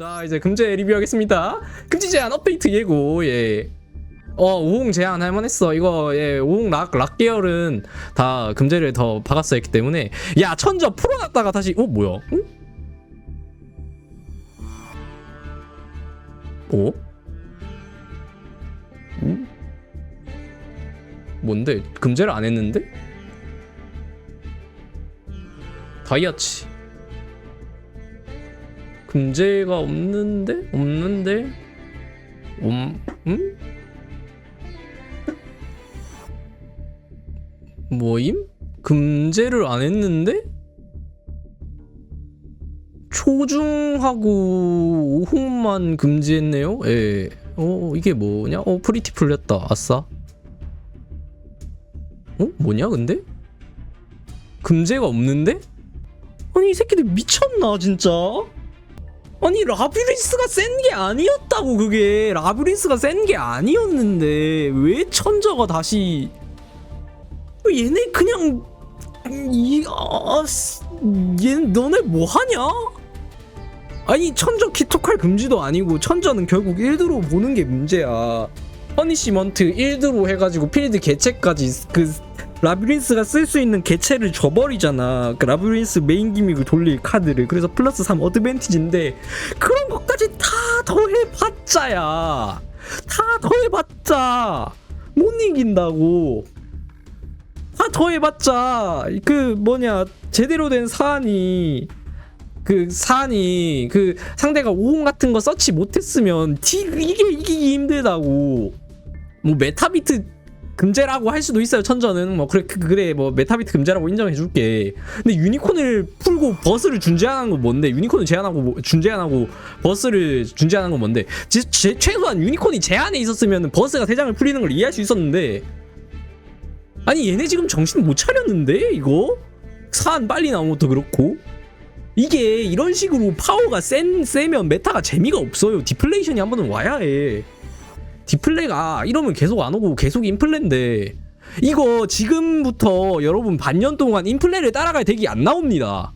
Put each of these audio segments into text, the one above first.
자 이제 금제 리뷰하겠습니다. 금지 제한 업데이트 예고 예. 어 5홍 제한 할만했어 이거 예 5홍 락, 락 계열은 다 금제를 더 박았어 했기 때문에 야 천저 풀어놨다가 다시 어 뭐야 응? 어? 응? 뭔데 금제를 안 했는데? 다이아치 금제가 없는데? 없는데? 음? 음? 뭐임? 금제를 안 했는데? 초중하고 5홍만 금지했네요? 예. 어, 이게 뭐냐? 어, 프리티 풀렸다. 아싸. 어? 뭐냐, 근데? 금제가 없는데? 아니, 이 새끼들 미쳤나, 진짜? 아니, 라비린스가 센 게 아니었다고, 그게. 라비린스가 센 게 아니었는데. 왜 천저가 다시. 얘네 그냥. 이, 아, 씨, 얘, 너네 뭐 하냐? 아니 천저 키토칼 금지도 아니고 천저는 결국 1드로 보는 게 문제야 퍼니시먼트 1드로 해가지고 필드 개체까지 그 라비린스가 쓸 수 있는 개체를 줘버리잖아. 그 라비린스 메인 기믹을 돌릴 카드를. 그래서 플러스 3 어드밴티지인데 그런 것까지 다 더해봤자야. 다 더해봤자 못 이긴다고. 다 더해봤자 그 뭐냐 제대로 된 사안이 그 사안이 그 상대가 오홍 같은 거 서치 못했으면 디, 이게 이기기 힘들다고. 뭐 메타비트 금제라고 할 수도 있어요 천저는 뭐 그래 그- 그래 뭐 메타비트 금제라고 인정해줄게. 근데 유니콘을 풀고 버스를 준제하는 건 뭔데? 유니콘을 제한하고 뭐- 준제한하고 버스를 준제하는 건 뭔데? 제, 제- 최소한 유니콘이 제한에 있었으면 버스가 세 장을 풀리는 걸 이해할 수 있었는데. 아니 얘네 지금 정신 못 차렸는데 이거? 사안 빨리 나온 것도 그렇고. 이게 이런 식으로 파워가 센 세면 메타가 재미가 없어요. 디플레이션이 한 번은 와야 해. 디플레가 이러면 계속 안 오고 계속 인플레인데 이거 지금부터 여러분 반년 동안 인플레를 따라갈 덱이 안 나옵니다.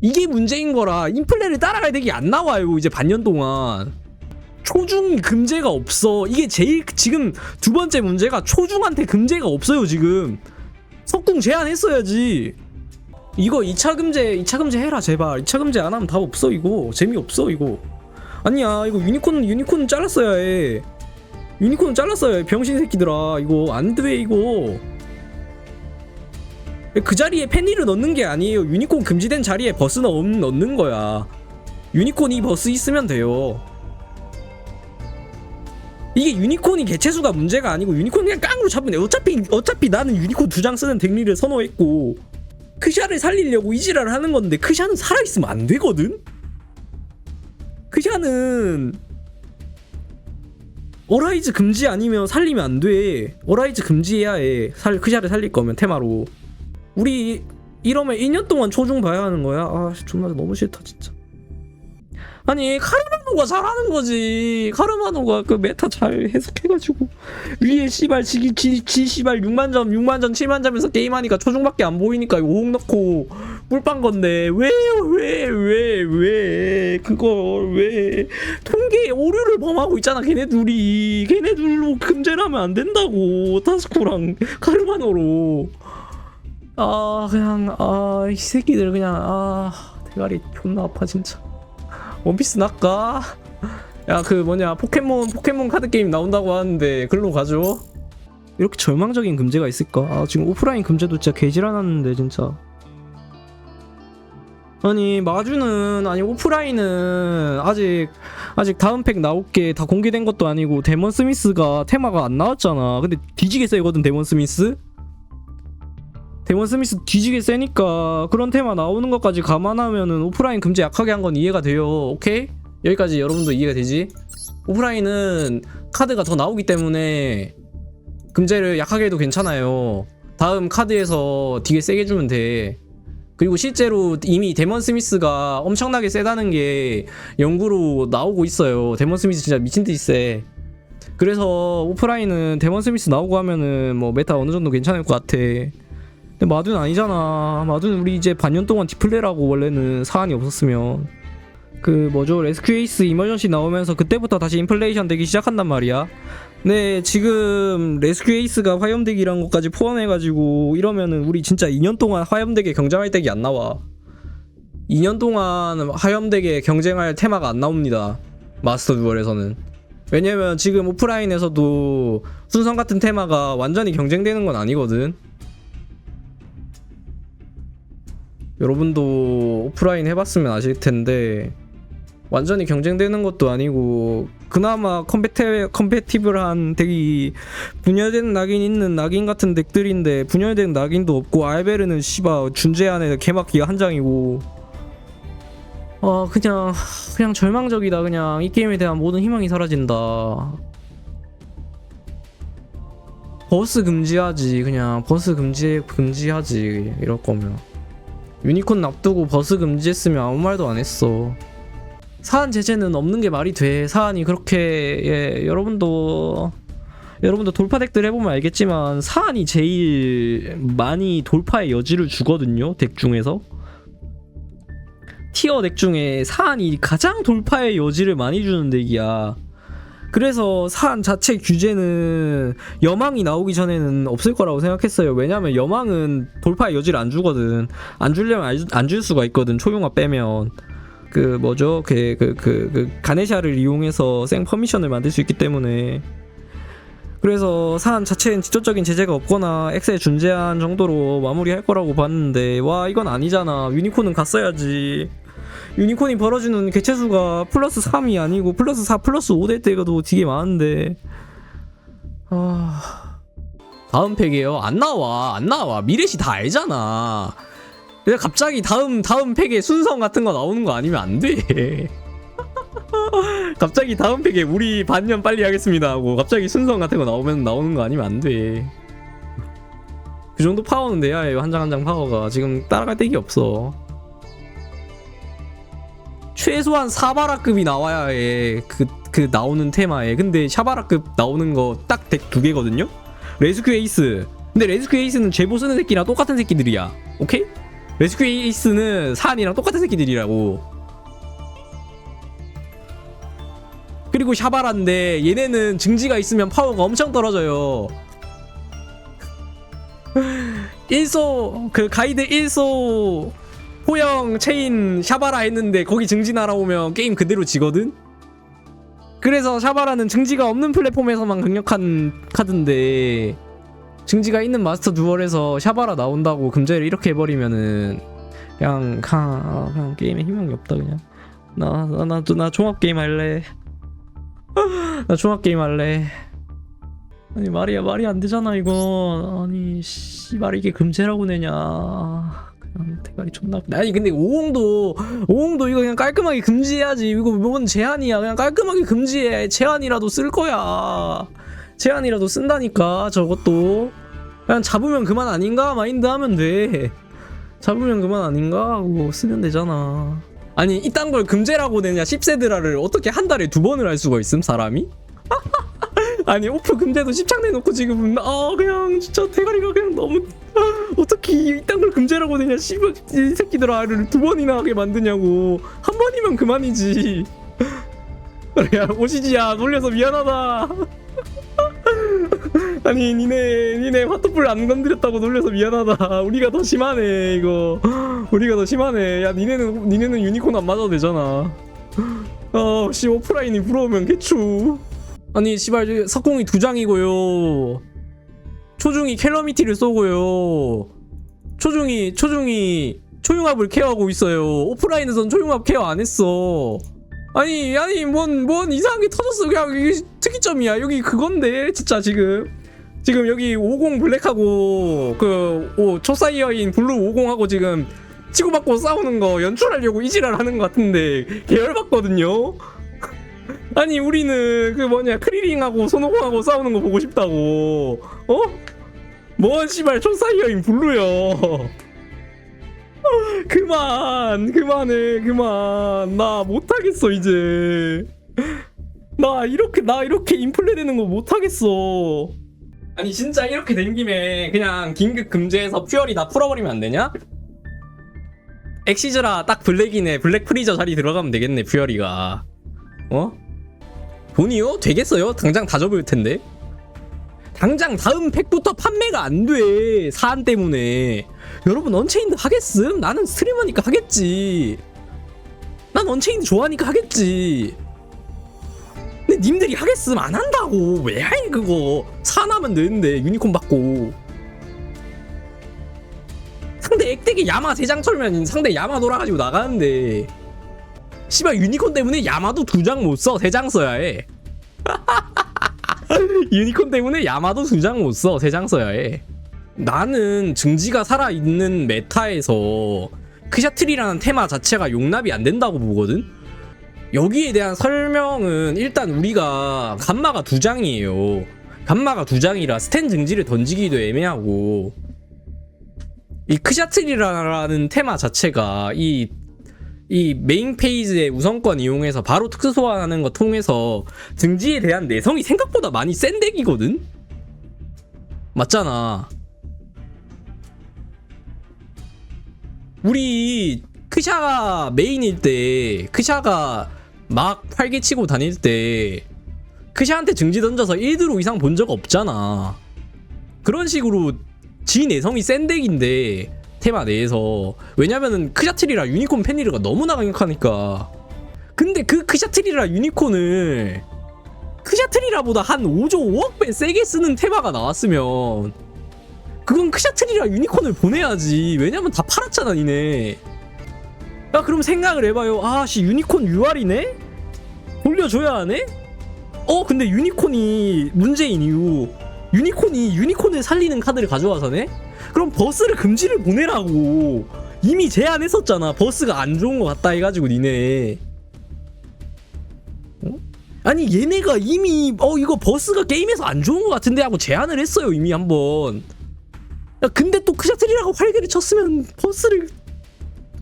이게 문제인 거라 인플레를 따라갈 덱이 안 나와요. 이제 반년 동안. 초중 금제가 없어. 이게 제일 지금 두 번째 문제가 초중한테 금제가 없어요, 지금. 석궁 제한했어야지. 이거 2차 금제 2차 금제 해라 제발 2차 금제 안 하면 답 없어 이거 재미없어 이거 아니야 이거 유니콘 유니콘 잘랐어야 해 유니콘 잘랐어야 해 병신 새끼들아. 이거 안돼 이거. 그 자리에 팬니를 넣는 게 아니에요. 유니콘 금지된 자리에 버스 넣, 넣는 거야. 유니콘 이 버스 있으면 돼요. 이게 유니콘이 개체수가 문제가 아니고 유니콘 그냥 깡으로 잡으면 돼. 어차피 어차피 나는 유니콘 두 장 쓰는 덱리를 선호했고 크샤를 살리려고 이지랄을 하는 건데 크샤는 살아있으면 안 되거든? 크샤는 어라이즈 금지 아니면 살리면 안 돼. 어라이즈 금지해야 해. 살, 크샤를 살릴 거면 테마로. 우리 이러면 2년 동안 초중 봐야 하는 거야. 아, 존나 너무 싫다 진짜. 아니 카르마노가 잘하는 거지. 카르마노가 그 메타 잘 해석해가지고 위에 씨발 지기 지, 지 씨발 6만 점, 6만 점, 7만 점에서 게임하니까 초중밖에 안 보이니까 5홍 넣고 꿀빵 건데 왜요? 왜? 왜? 왜? 그걸 왜? 통계에 오류를 범하고 있잖아 걔네 둘이. 걔네 둘로 금제하면 안 된다고 타스코랑 카르마노로. 아 그냥 아 이 새끼들 그냥 아 대가리 존나 아파 진짜. 원피스 낚까 야그 뭐냐 포켓몬 포켓몬 카드 게임 나온다고 하는데 글로 가죠 이렇게 절망적인 금제가 있을까? 아 지금 오프라인 금제도 진짜 개질안았는데 진짜 아니 마주는 아니 오프라인은 아직 아직 다음 팩 나올 게 다 공개된 것도 아니고 데몬 스미스가 테마가 안 나왔잖아 근데 뒤지게 세거든 데몬 스미스 데몬 스미스 뒤지게 세니까 그런 테마 나오는 것까지 감안하면은 오프라인 금지 약하게 한 건 이해가 돼요. 오케이? 여기까지 여러분도 이해가 되지? 오프라인은 카드가 더 나오기 때문에 금제를 약하게 해도 괜찮아요. 다음 카드에서 되게 세게 주면 돼. 그리고 실제로 이미 데몬 스미스가 엄청나게 세다는 게 연구로 나오고 있어요. 데몬 스미스 진짜 미친 듯이 세. 그래서 오프라인은 데몬 스미스 나오고 하면은 뭐 메타 어느 정도 괜찮을 것 같아. 근데 마두는 아니잖아. 마두는 우리 이제 반년 동안 디플레라고 원래는 사안이 없었으면 그 뭐죠 레스큐 에이스 이머전시 나오면서 그때부터 다시 인플레이션 되기 시작한단 말이야. 네 지금 레스큐 에이스가 화염덱이란 것까지 포함해가지고 이러면은 우리 진짜 2년 동안 화염덱에 경쟁할 덱이 안 나와. 2년 동안 화염덱에 경쟁할 테마가 안 나옵니다. 마스터 듀얼에서는. 왜냐면 지금 오프라인에서도 순선 같은 테마가 완전히 경쟁되는 건 아니거든. 여러분도 오프라인 해봤으면 아실 텐데 완전히 경쟁되는 것도 아니고 그나마 컴패티, 컴패티블한 덱이 분열된 낙인 있는 낙인 같은 덱들인데 분열된 낙인도 없고 알베르는 씨바 준재 안에 개막기가 한 장이고. 아 그냥 그냥 절망적이다. 그냥 이 게임에 대한 모든 희망이 사라진다. 버스 금지하지. 그냥 버스 금지 금지하지. 이럴 거면. 유니콘 납두고 버스 금지했으면 아무 말도 안 했어. 사안 제재는 없는 게 말이 돼. 사안이 그렇게 예, 여러분도 여러분도 돌파 덱들 해보면 알겠지만 사안이 제일 많이 돌파의 여지를 주거든요. 덱 중에서 티어 덱 중에 사안이 가장 돌파의 여지를 많이 주는 덱이야. 그래서 사안 자체 규제는 여망이 나오기 전에는 없을 거라고 생각했어요. 왜냐면 여망은 돌파의 여지를 안 주거든. 안 주려면 안 줄 수가 있거든. 초용화 빼면. 그 뭐죠? 그 그 그 그 가네샤를 이용해서 생 퍼미션을 만들 수 있기 때문에. 그래서 사안 자체는 직접적인 제재가 없거나 엑셀 준제한 정도로 마무리할 거라고 봤는데 와 이건 아니잖아. 유니콘은 갔어야지. 유니콘이 벌어주는 개체수가 플러스 3이 아니고 플러스 4 플러스 5 될 때가 더 되게 많은데. 아... 다음 팩이에요. 안 나와. 안 나와. 미래시 다 알잖아 근데 갑자기 다음 다음 팩에 순성 같은 거 나오는 거 아니면 안 돼 갑자기 다음 팩에 우리 반년 빨리 하겠습니다 하고 갑자기 순성 같은 거 나오면 나오는 거 아니면 안 돼 그 정도 파워는 돼야 해요 한장 한 장 파워가 지금 따라갈 데기 없어 최소한 사바라급이 나와야 해. 그, 그 나오는 테마에. 근데 샤바라급 나오는 거 딱 덱 두 개거든요? 레스큐 에이스. 근데 레스큐 에이스는 제보 쓰는 새끼랑 똑같은 새끼들이야. 오케이? 레스큐 에이스는 사안이랑 똑같은 새끼들이라고. 그리고 샤바라인데 얘네는 증지가 있으면 파워가 엄청 떨어져요. 1소 그 가이드 1소 호영 체인 샤바라 했는데 거기 증지 날아오면 게임 그대로 지거든? 그래서 샤바라는 증지가 없는 플랫폼에서만 강력한 카드인데 증지가 있는 마스터 듀얼에서 샤바라 나온다고 금제를 이렇게 해버리면은 그냥 가, 그냥 게임에 희망이 없다 그냥. 나 나 나 나 종합 게임 할래. 나 종합 게임 할래. 아니 말이 말이 안 되잖아 이거. 아니 씨발 이게 금제라고 내냐. 대가리 존나 아프네. 아니 근데 오홍도 오홍도 이거 그냥 깔끔하게 금지해야지. 이거 뭔 제한이야. 그냥 깔끔하게 금지해. 제한이라도 쓸 거야 제한이라도 쓴다니까 저것도. 그냥 잡으면 그만 아닌가? 마인드 하면 돼. 잡으면 그만 아닌가? 하고 쓰면 되잖아. 아니 이딴 걸 금제라고 내냐 10세드라를 어떻게 한 달에 두 번을 할 수가 있음 사람이? 아니 오프 금제도 십창 내놓고 지금 아 그냥 진짜 대가리가 그냥 너무 어떻게 이딴 걸 금제라고 되냐 씨발 이 새끼들아를 두 번이나 하게 만드냐고. 한 번이면 그만이지. 야 오시지야 놀려서 미안하다 아니 니네 니네 화토불 안 건드렸다고 놀려서 미안하다. 우리가 더 심하네 이거. 우리가 더 심하네. 야 니네는 니네는 유니콘 안 맞아도 되잖아. 어씨 오프라인이 부러우면 개추. 아니 씨발 석공이 두 장이고요. 초중이 캘러미티를 쏘고요. 초중이 초중이 초융합을 케어하고 있어요. 오프라인에선 초융합 케어 안 했어. 아니 아니 뭔 뭔 이상한 게 터졌어. 그냥 이게 특이점이야. 여기 그건데 진짜 지금 지금 여기 50 블랙하고 그 오, 초사이어인 블루 50하고 지금 치고받고 싸우는 거 연출하려고 이지랄 하는 것 같은데 계열받거든요? 아니 우리는 그 뭐냐 크리링하고 손오공하고 싸우는 거 보고 싶다고. 어? 뭔 씨발 초사이어인 블루요 그만 그만해 그만. 나 못하겠어 이제. 나 이렇게 나 이렇게 인플레 되는 거 못하겠어 아니 진짜 이렇게 된 김에 그냥 긴급 금지해서 퓨어리 다 풀어버리면 안 되냐? 엑시즈라 딱 블랙이네 블랙 프리저 자리 들어가면 되겠네 퓨어리가 어? 돈이요? 되겠어요? 당장 다 접을 텐데 당장 다음 팩부터 판매가 안돼 사안 때문에 여러분 언체인드 하겠음? 나는 스트리머니까 하겠지 난 언체인드 좋아하니까 하겠지 근데 님들이 하겠음 안 한다고 왜해 그거 사 나면 되는데 유니콘 받고. 상대 액덱에 야마 세장 털면 상대 야마 돌아가지고 나가는데 씨발 유니콘 때문에 야마도 두 장 못써 세 장 써야 해. 유니콘 때문에 야마도 두 장 못써 세 장 써야 해. 나는 증지가 살아있는 메타에서 크샤트리라는 테마 자체가 용납이 안 된다고 보거든? 여기에 대한 설명은 일단 우리가 감마가 두 장이에요 감마가 두 장이라 스탠 증지를 던지기도 애매하고 이 크샤트리라는 테마 자체가 이, 이 메인 페이지의 우선권 이용해서 바로 특수 소환하는 거 통해서 등지에 대한 내성이 생각보다 많이 센 덱이거든? 맞잖아. 우리 크샤가 메인일 때, 크샤가 막 활개 치고 다닐 때, 크샤한테 증지 던져서 1드로 이상 본 적 없잖아. 그런 식으로 지 내성이 센 덱인데 테마 내에서 왜냐면은 크샤트리라 유니콘 팬리르가 너무나 강력하니까 근데 그 크샤트리라 유니콘을 크샤트리라보다 한 5조 5억 배 세게 쓰는 테마가 나왔으면 그건 크샤트리라 유니콘을 보내야지 왜냐면 다 팔았잖아 니네 야 그럼 생각을 해봐요 아씨 유니콘 UR이네? 돌려줘야 하네? 어? 근데 유니콘이 문제인 이유. 유니콘이 유니콘을 살리는 카드를 가져와서네? 그럼 버스를 금지를 보내라고. 이미 제안했었잖아. 버스가 안 좋은 것 같다 해가지고 니네. 어? 아니 얘네가 이미 어 이거 버스가 게임에서 안 좋은 것 같은데 하고 제안을 했어요 이미 한번. 야 근데 또 크샤트리라고 활개를 쳤으면 버스를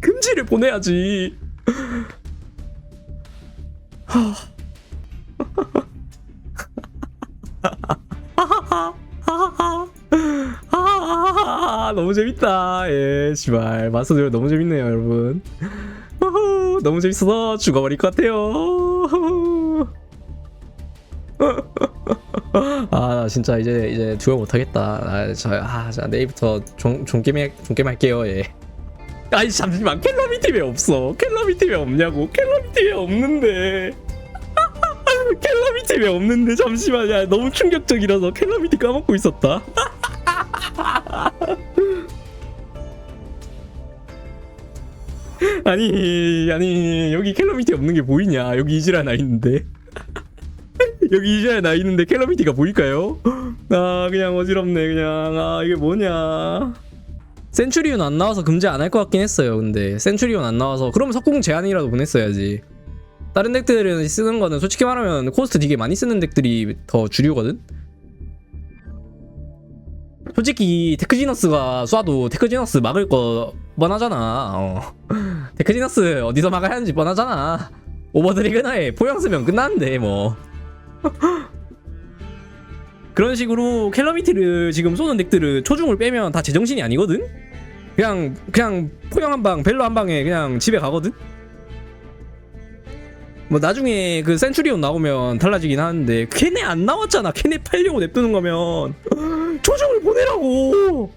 금지를 보내야지. 하... 아, 너무 재밌다. 예, 씨발. 마스터 너무 재밌네요, 여러분. 너무 재밌어서 죽어버릴 것 같아요. 아, 나 진짜 이제 이제 듀오 못하겠다. 아, 저, 아, 자 내일부터 종 종게임 종게임 할게요. 예. 아니 잠시만 캘러미티 왜 없어? 캘러미티 왜 없냐고? 캘러미티 왜 없는데? 캘러미티 왜 없는데? 잠시만, 야 너무 충격적이라서 캘러미티 까먹고 있었다. 아니 아니 여기 캘러미티 없는 게 보이냐? 여기 이즈라 나 있는데. 여기 이즈라 나 있는데 캘러미티가 보일까요? 아 그냥 어지럽네 그냥. 아 이게 뭐냐. 센츄리온 안 나와서 금지 안 할 것 같긴 했어요 근데. 센츄리온 안 나와서. 그럼 석궁 제한이라도 보냈어야지 다른 덱들은 쓰는 거는 솔직히 말하면 코스트 되게 많이 쓰는 덱들이 더 주류거든 솔직히 테크지너스가 쏴도 테크지너스 막을 거 뻔하잖아. 어. 테크지너스 어디서 막아야 하는지 뻔하잖아. 오버드리그나에 포영 쓰면 끝나는데 뭐. 그런 식으로 캘러미티를 지금 쏘는 덱들을 초중을 빼면 다 제정신이 아니거든. 그냥 그냥 포영 한 방, 벨로 한 방에 그냥 집에 가거든. 뭐 나중에 그 센츄리온 나오면 달라지긴 하는데 걔네 안 나왔잖아. 걔네 팔려고 냅두는 거면 초중을 보내라고.